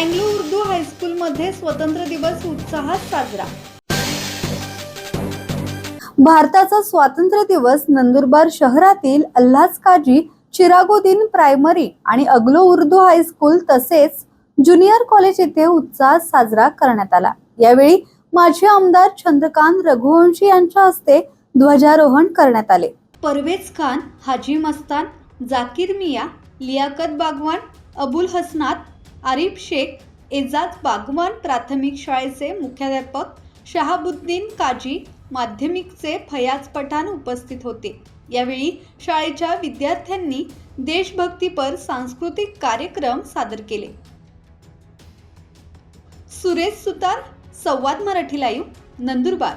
Anglo Urdu हायस्कूलमध्ये स्वतंत्र दिवस उत्साहात साजरा. भारताचा स्वातंत्र्य दिवस नंदुरबार शहरातील अल्हाज काजी चिरागुद्दीन प्रायमरी आणि अग्लो उर्दू हायस्कूल तसेच ज्युनियर कॉलेज येथे उत्साहात साजरा करण्यात आला. यावेळी माजी आमदार चंद्रकांत रघुवंशी यांच्या हस्ते ध्वजारोहण करण्यात आले. परवेज खान हाजी मस्तान जाकीर मिया लियाकत बागवान अबुल हसनात आरिफ शेख एजाज बागवान प्राथमिक शाळेचे मुख्याध्यापक शहाबुद्दीन काजी माध्यमिकचे फयाज पठाण उपस्थित होते. यावेळी शाळेच्या विद्यार्थ्यांनी देशभक्तीपर सांस्कृतिक कार्यक्रम सादर केले. सुरेश सुतार संवाद मराठी लाईव्ह नंदुरबार.